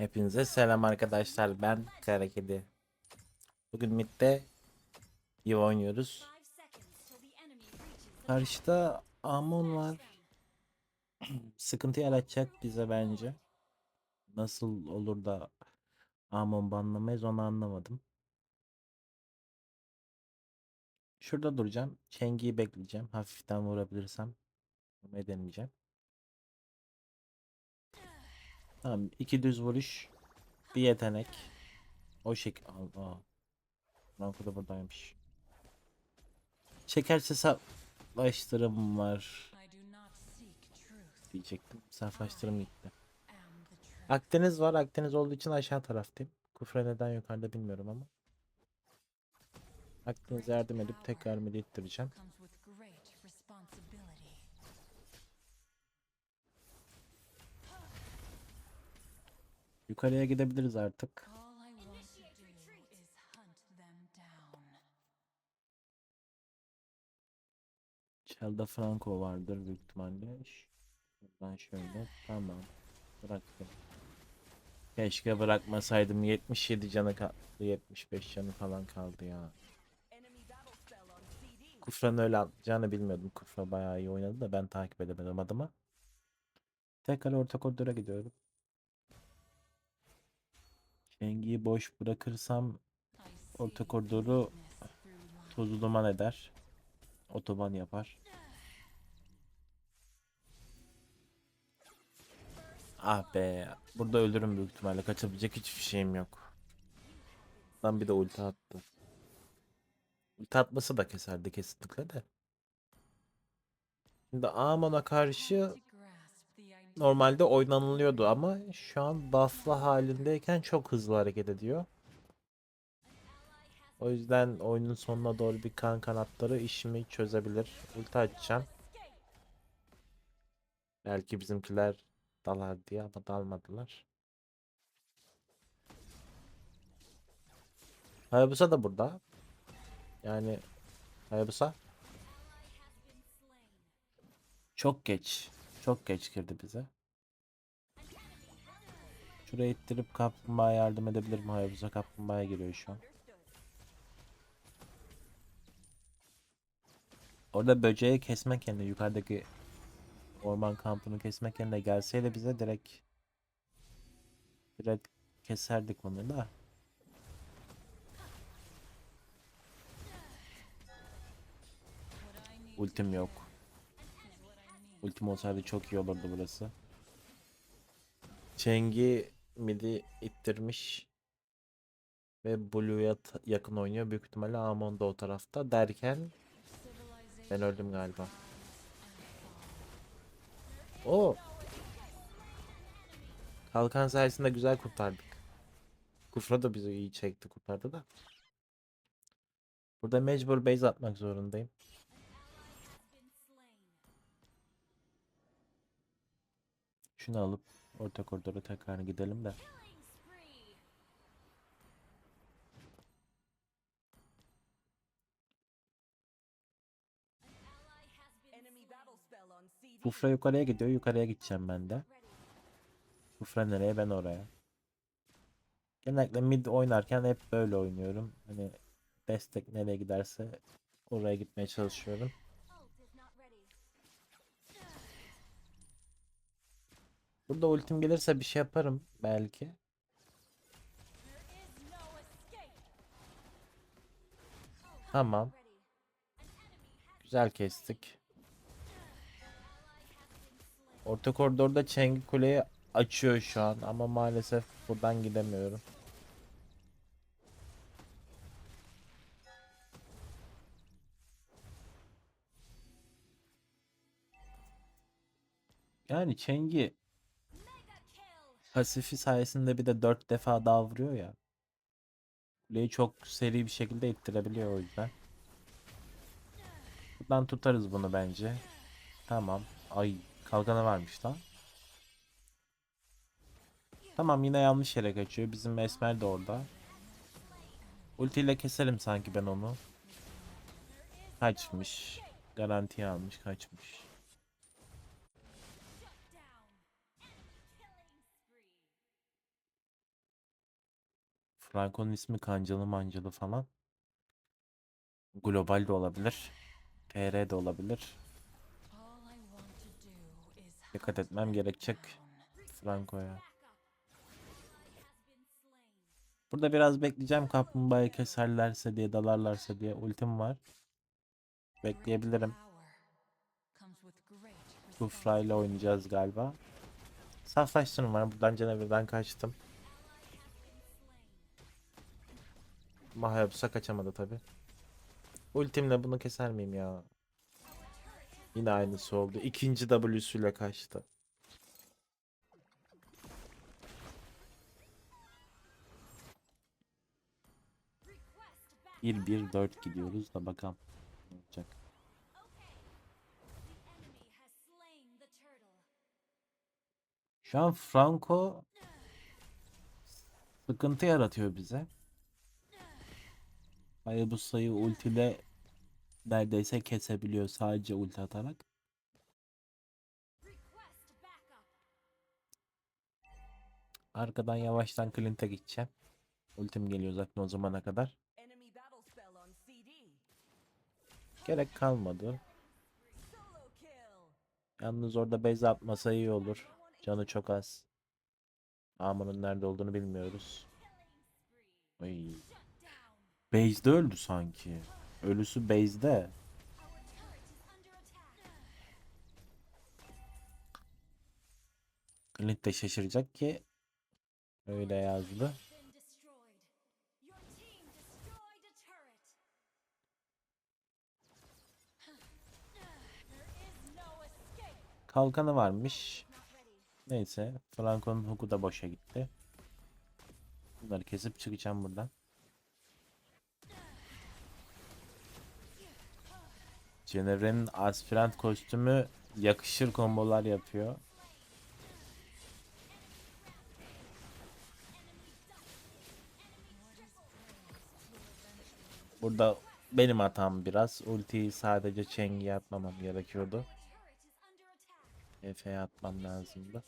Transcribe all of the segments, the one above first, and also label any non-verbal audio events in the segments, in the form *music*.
Hepinize selam arkadaşlar. Ben Kara Kedi. Bugün midde iyi oynuyoruz. Karşıda Amon var. *clears throat* Sıkıntı yaratacak bize bence. Nasıl olur da Amon banlamayız onu anlamadım. Şurada duracağım. Çengiyi bekleyeceğim. Hafiften vurabilirsem. Vurmayı deneyeceğim. Tamam. iki düz vuruş. Bir yetenek. O şekil. Allah. Franco da buradaymış. Çekerse saflaştırım var diyecektim. Saflaştırım gitti. Akdeniz var. Akdeniz olduğu için aşağı taraftayım. Kufra neden yukarıda bilmiyorum ama. Akdeniz'e yardım edip tekrar midi ittireceğim. Yukarıya gidebiliriz artık. Chelda Franco vardır büyük ihtimalle. Buradan şöyle. Tamam. Bıraktım. Keşke bırakmasaydım. 77 canı kaldı. 75 canı falan kaldı ya. Kufra'nın öyle atacağını bilmiyordum. Kufra bayağı iyi oynadı da ben takip edemedim adımı. Tekrar orta koridora gidiyorum. Şengi'yi boş bırakırsam orta koridoru tozu duman eder. Otoban yapar. Ah be. Burada ölürüm büyük ihtimalle. Kaçabilecek hiçbir şeyim yok. Lan bir de ulti attı. Ulti atması da keserdi kesinlikle de. Şimdi Amon'a karşı normalde oynanılıyordu ama şu an buff'lı halindeyken çok hızlı hareket ediyor. O yüzden oyunun sonuna doğru bir kan kanatları işimi çözebilir. Ulti açacağım. Belki bizimkiler dalar diye ama dalmadılar. Hayabusa da burada. Yani Hayabusa çok geç. Çok geç girdi bize. Şuraya ittirip kaplumbağa yardım edebilirim. Hayabusa kaplumbağaya giriyor şu an. Orada böceği kesmek yerine yukarıdaki orman kampını kesmek yerine gelseydi bize direkt direkt keserdik bunu da. Ultim yok. Ultim olsaydı çok iyi olurdu burası. Çengi midi ittirmiş. Ve Blue'ya yakın oynuyor. Büyük ihtimalle Amon da o tarafta derken ben öldüm galiba. O. Kalkan sayesinde güzel kurtardık. Kufra da bizi iyi çekti kurtardı da. Burada mecbur base atmak zorundayım. Şunu alıp orta koridora tekrar gidelim de. Kufra yukarıya gidiyor. Yukarıya gideceğim ben de. Kufra nereye ben oraya. Genellikle mid oynarken hep böyle oynuyorum. Hani destek nereye giderse oraya gitmeye çalışıyorum. Burada ultim gelirse bir şey yaparım belki. Tamam. Güzel kestik. Orta koridorda Çengi Kule'yi açıyor şu an ama maalesef buradan gidemiyorum. Yani Çengi pasifi sayesinde bir de 4 defa daha vuruyor ya. Kuleyi çok seri bir şekilde ittirebiliyor o yüzden. Buradan tutarız bunu bence. Tamam. Ay kalkanı varmış lan. Tamam yine yanlış yere kaçıyor. Bizim Esmer de orada. Ultiyle keserim sanki ben onu. Kaçmış. Garantiye almış kaçmış. Franco'nun ismi Kancalı Mancalı falan. Global de olabilir. TR de olabilir. Dikkat etmem gerekecek Franco'ya. Burada biraz bekleyeceğim kaplumbağayı keserlerse diye dalarlarsa diye ultim var. Bekleyebilirim. Kufra ile oynayacağız galiba. Saflaştırma var. Buradan canavardan kaçtım. Mahayabusa kaçamadı tabi. Ultimle bunu keser miyim ya? Yine aynısı oldu. İkinci W'süyle kaçtı. Bir bir dört gidiyoruz da bakalım. Ne olacak? Şu an Franco sıkıntı yaratıyor bize. Hayabusa'yı ultiyle neredeyse kesebiliyor sadece ulti atarak. Arkadan yavaştan Clint'e gideceğim. Ultim geliyor zaten o zamana kadar. Gerek kalmadı. Yalnız orada base atmasa iyi olur. Canı çok az. Amon'un nerede olduğunu bilmiyoruz. Ay. Base'de öldü sanki. Ölüsü base'de. Clint de şaşıracak ki öyle yazdı. Kalkanı varmış. Neyse. Franco'nun huku da boşa gitti. Bunları kesip çıkacağım buradan. Cener'in aspirant kostümü yakışır kombolar yapıyor. Burada benim hatam biraz. Ultiyi sadece Cheng'e atmamam gerekiyordu. Efe'ye atmam lazımdı.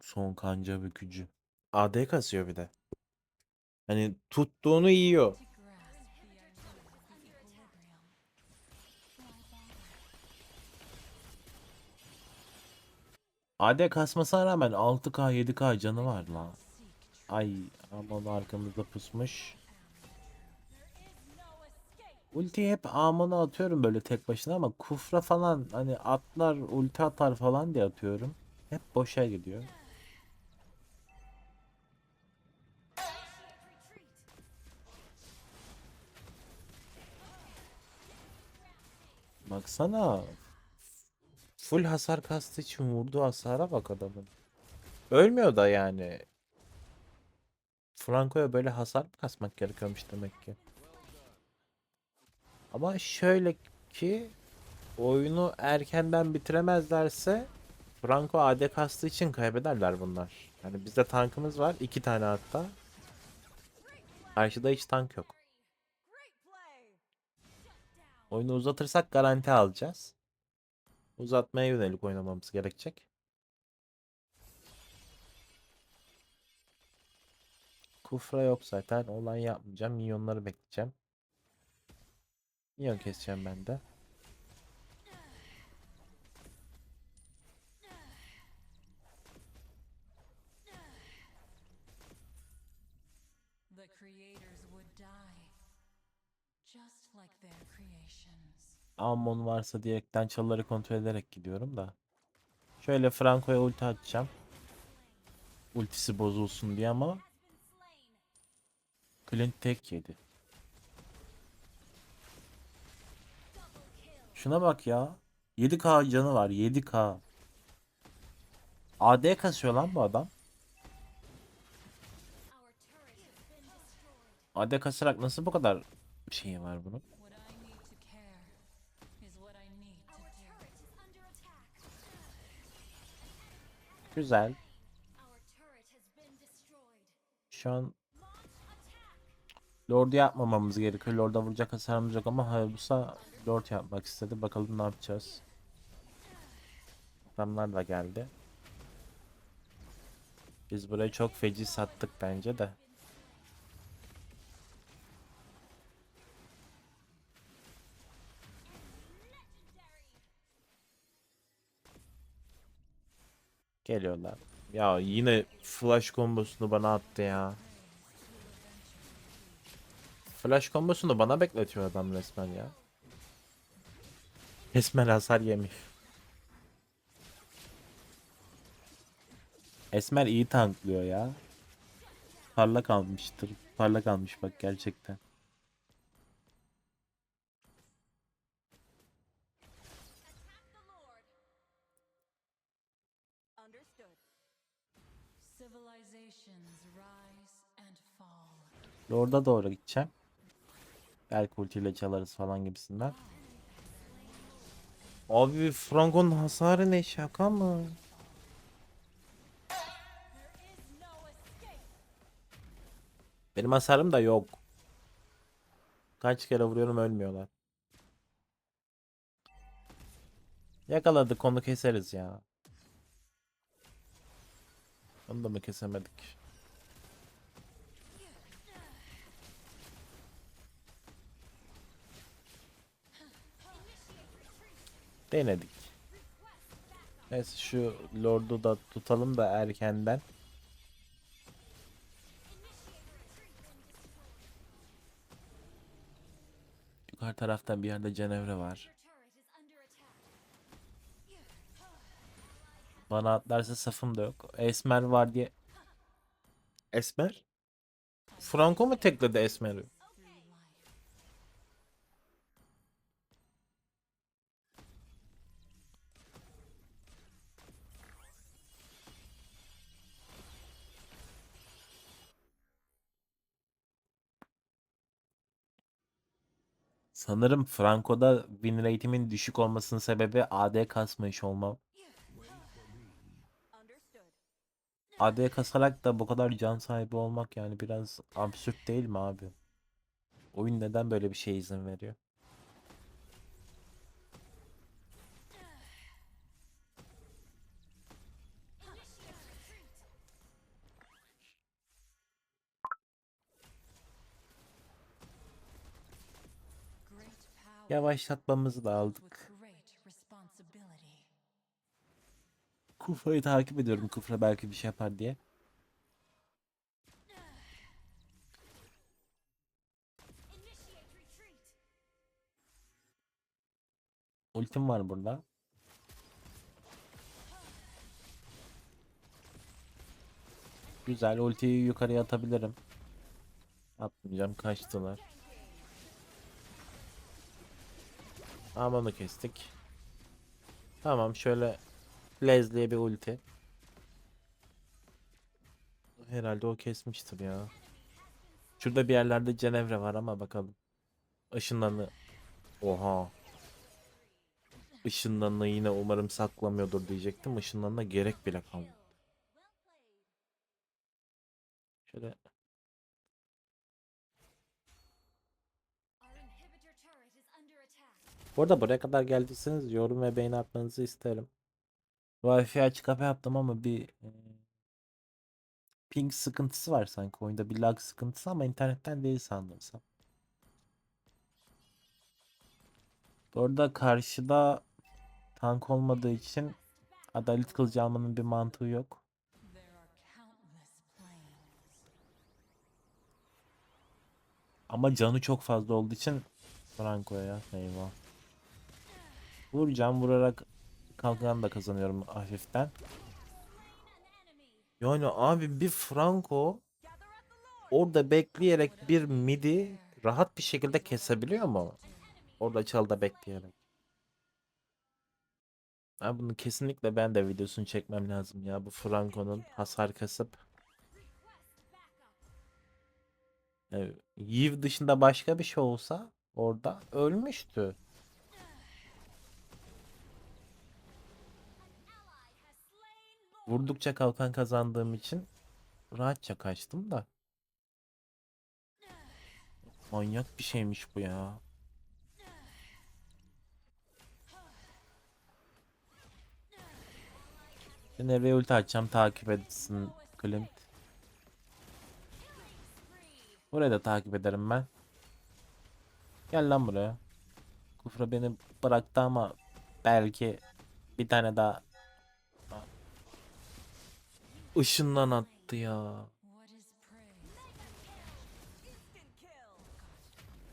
Son kanca bükücü. AD kasıyor bir de. Hani tuttuğunu yiyor. AD kasmasına rağmen 6K 7K canı var la. Ay aman arkamızda pusmuş. Ulti hep Amon'a atıyorum böyle tek başına ama Kufra falan hani atlar ulti atar falan diye atıyorum. Hep boşa gidiyor. Baksana. Full hasar kastı için vurduğu hasara bak adamın. Ölmüyor da yani. Franco'ya böyle hasar mı kasmak gerekiyormuş demek ki. Ama şöyle ki oyunu erkenden bitiremezlerse Franco AD kastığı için kaybederler bunlar. Yani bizde tankımız var. iki tane hatta. Karşıda hiç tank yok. Oyunu uzatırsak garanti alacağız. Uzatmaya yönelik oynamamız gerekecek. Kufra yok zaten. Olan yapmayacağım. Minyonları bekleyeceğim. Minyon keseceğim ben de. The creators would die, Ammon varsa diyerekten çalıları kontrol ederek gidiyorum da. Şöyle Franco'ya ulti atacağım. Ultisi bozulsun diye ama Clint tek yedi. Şuna bak ya. 7k canı var 7k. AD kasıyor lan bu adam. AD kasarak nasıl bu kadar şeyi var bunun? Güzel. Şu an Lord'u yapmamamız gerekiyor. Lord'a vuracak hasarımız yok ama Hayabusa Lord yapmak istedi. Bakalım ne yapacağız. Adamlar da geldi. Biz burayı çok feci sattık bence de. Geliyorlar. Ya yine flash kombosunu bana attı ya. Flash kombosunu bana bekletiyor adam resmen ya. Resmen hasar yemiş. Esmer iyi tanklıyor ya. Parlak almıştır. Parlak almış bak gerçekten. Lord'a doğru gideceğim. Belki ultiyle çalarız falan gibisinden. Abi Franco'nun hasarı ne şaka mı? Benim hasarım da yok. Kaç kere vuruyorum ölmüyorlar. Yakaladık onu keseriz ya. Onu da mı kesemedik? Denedik. Neyse şu Lord'u da tutalım da erkenden. Yukarı taraftan bir yerde Cenevre var. Bana atlarsa safım da yok. Esmer var diye. Esmer? Franco mu tekledi Esmer'i? Sanırım Franco'da win rate'imin düşük olmasının sebebi AD kasmış olmam. AD kasarak da bu kadar can sahibi olmak yani biraz absürt değil mi abi? Oyun neden böyle bir şeye izin veriyor? Yavaşlatmamızı da aldık. Kufra'yı takip ediyorum. Kufra belki bir şey yapar diye. Ultim var burada. Güzel. Ultiyi yukarıya atabilirim. Atmayacağım. Kaçtılar. Amanı kestik. Tamam şöyle Leslie'ye bir ulti. Herhalde o kesmiştir ya. Şurada bir yerlerde Cenevre var ama bakalım. Işınlanı. Oha. Işınlanı yine umarım saklamıyordur diyecektim. Işınlanına gerek bile kalmadı. Şöyle Bu arada buraya kadar geldiyseniz yorum ve beğeni atmanızı isterim. Wi-Fi açık kafa yaptım ama bir ping sıkıntısı var sanki oyunda bir lag sıkıntısı ama internetten değil sandırsam. Bu arada karşıda tank olmadığı için adalet kılıcı almanın bir mantığı yok. Ama canı çok fazla olduğu için Franco'ya eyvah. Vuracağım vurarak kalkan da kazanıyorum hafiften. Yani abi bir Franco orada bekleyerek bir midi rahat bir şekilde kesebiliyor mu? Orada çalda bekleyerek. Abi bunu kesinlikle ben de videosunu çekmem lazım ya bu Franco'nun hasar kasıp. Yiv dışında başka bir şey olsa orada ölmüştü. Vurdukça kalkan kazandığım için rahatça kaçtım da. Manyak bir şeymiş bu ya. Cenevre'ye ulti açacağım takip etsin Clint. Burayı da takip ederim ben. Gel lan buraya. Kufra beni bıraktı ama belki bir tane daha ışından attı ya.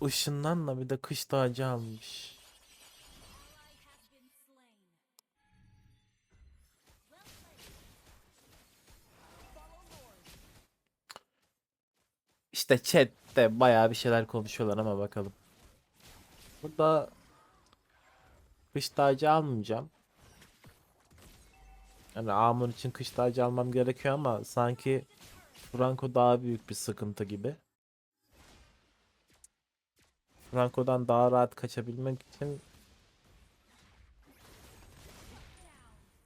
Kill. Işınlanla bir de kış tacı almış. İşte chatte bayağı bir şeyler konuşuyorlar ama bakalım. Burada kış tacı almayacağım. Yani Amon için kış tacı almam gerekiyor ama sanki Franco daha büyük bir sıkıntı gibi. Franco'dan daha rahat kaçabilmek için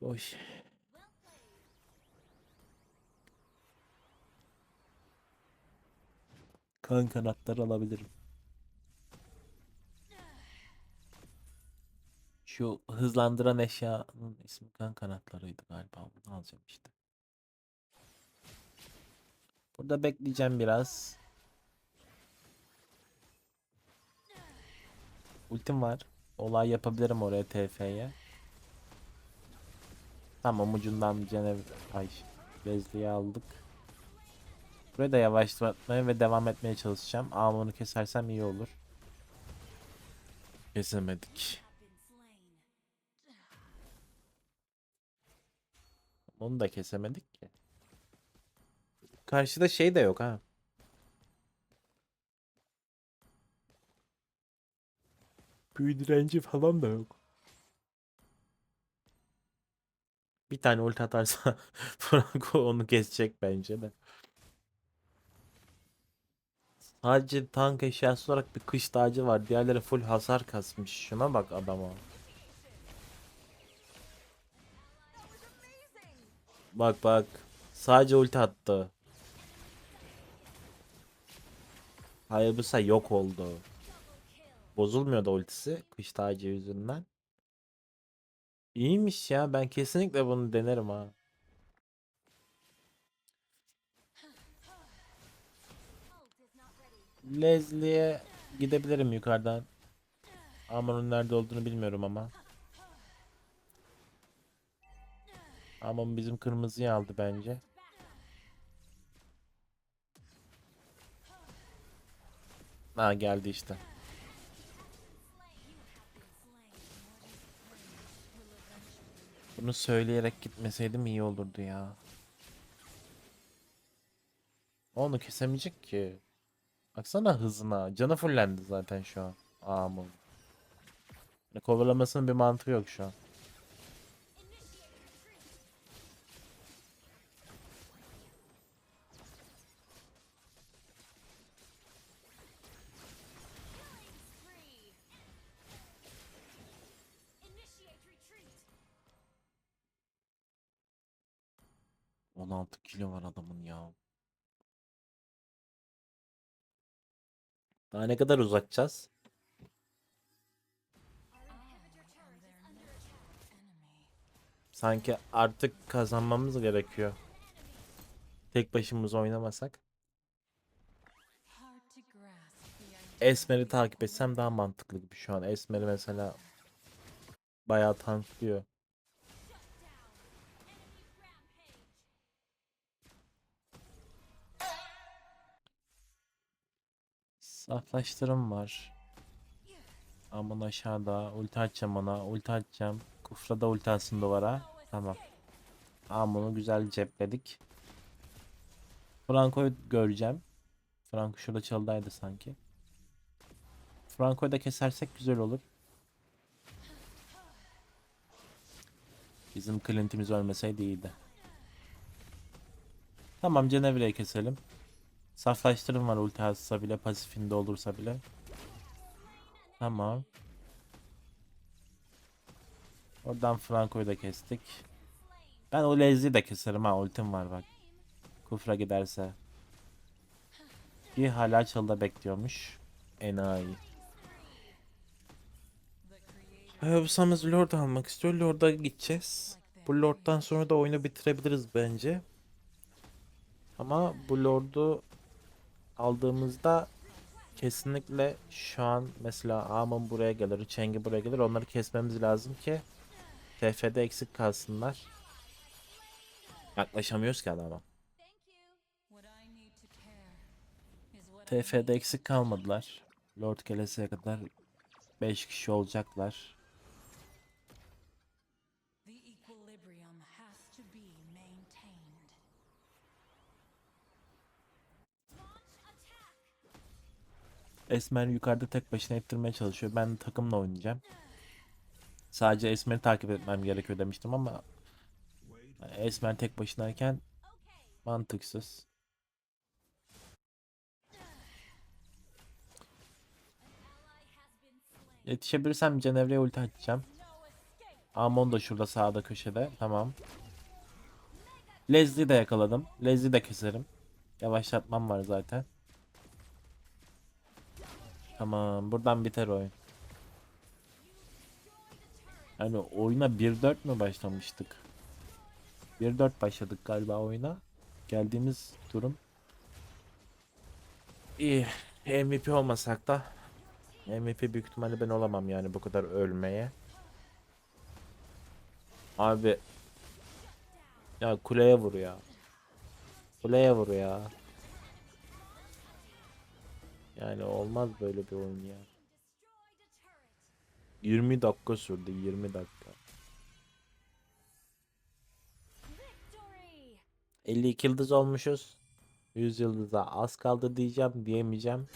Boş. Kan kanatları alabilirim. Şu hızlandıran eşyanın ismi kan kanatlarıydı galiba. Bunu alacağım işte. Burada bekleyeceğim biraz. Ultim var. Olay yapabilirim oraya TF'ye. Tamam ucundan Cenev ay Leslie'yi aldık. Burayı da yavaşlatmaya ve devam etmeye çalışacağım. Amon'u kesersem iyi olur. Kesemedik. Onu da kesemedik ki. Karşıda şey de yok ha. Büyü direnci falan da yok. Bir tane ulti atarsa *laughs* Franco onu kesecek bence de. Sadece tank eşyası olarak bir kış tacı var. Diğerleri full hasar kasmış. Şuna bak adama. Bak bak. Sadece ulti attı. Hayabusa yok oldu. Bozulmuyor da ultisi kış tacı yüzünden. İyiymiş ya. Ben kesinlikle bunu denerim ha. Leslie'ye gidebilirim yukarıdan. Amon'un nerede olduğunu bilmiyorum ama. Amon bizim kırmızıyı aldı bence. Ha geldi işte. Bunu söyleyerek gitmeseydim iyi olurdu ya. Onu kesemeyecek ki. Baksana hızına. Canı fullendi zaten şu an. Amon. Yani kovalamasının bir mantığı yok şu an. 16 kilo var adamın ya. Daha ne kadar uzatacağız? Sanki artık kazanmamız gerekiyor. Tek başımıza oynamasak. Esmer'i takip etsem daha mantıklı gibi şu an. Esmer'i mesela bayağı tanklıyor. Saflaştırım var. Aman aşağıda. Ulti atacağım ona. Ulti atacağım. Kufra da ulti atsın duvara. Tamam. Amon'u güzel cepledik. Franco'yu göreceğim. Franco şurada çalıdaydı sanki. Franco'yu da kesersek güzel olur. Bizim Clint'imiz ölmeseydi iyiydi. Tamam Cenevre'yi keselim. Saflaştırım var ulti atsa bile pasifinde olursa bile. Tamam. Oradan Franco'yu da kestik. Ben o Leslie'yi de keserim ha ultim var bak. Kufra giderse. Bir hala çalıda bekliyormuş. Enayi. Hayabusa'mız Lord almak istiyor. Lord'a gideceğiz. Bu Lord'dan sonra da oyunu bitirebiliriz bence. Ama bu Lord'u aldığımızda kesinlikle şu an mesela Amon buraya gelir, Cheng'i buraya gelir. Onları kesmemiz lazım ki TF'de eksik kalsınlar. Yaklaşamıyoruz ki adama. TF'de eksik kalmadılar. Lord gelesiye kadar 5 kişi olacaklar. Esmer yukarıda tek başına ettirmeye çalışıyor. Ben takımla oynayacağım. Sadece Esmer'i takip etmem gerekiyor demiştim ama Esmer tek başınayken mantıksız. Yetişebilirsem Cenevre'ye ulti atacağım. Amon da şurada sağda köşede. Tamam. Leslie de yakaladım. Leslie de keserim. Yavaşlatmam var zaten. Tamam. Buradan biter oyun. Yani oyuna 1-4 mü başlamıştık? 1-4 başladık galiba oyuna. Geldiğimiz durum iyi. MVP olmasak da MVP büyük ihtimalle ben olamam yani bu kadar ölmeye. Abi ya kuleye vur ya. Kuleye vur ya. Yani olmaz böyle bir oyun ya. 20 dakika sürdü 20 dakika. Victory! 52 yıldız olmuşuz. 100 yıldıza az kaldı diyeceğim diyemeyeceğim.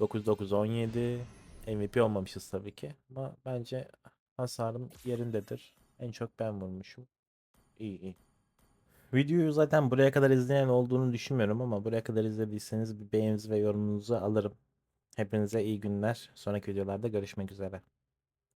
9 9 17 MVP olmamışız tabii ki ama bence hasarım yerindedir. En çok ben vurmuşum. İyi iyi. Videoyu zaten buraya kadar izleyen olduğunu düşünmüyorum ama buraya kadar izlediyseniz bir beğeninizi ve yorumunuzu alırım. Hepinize iyi günler. Sonraki videolarda görüşmek üzere.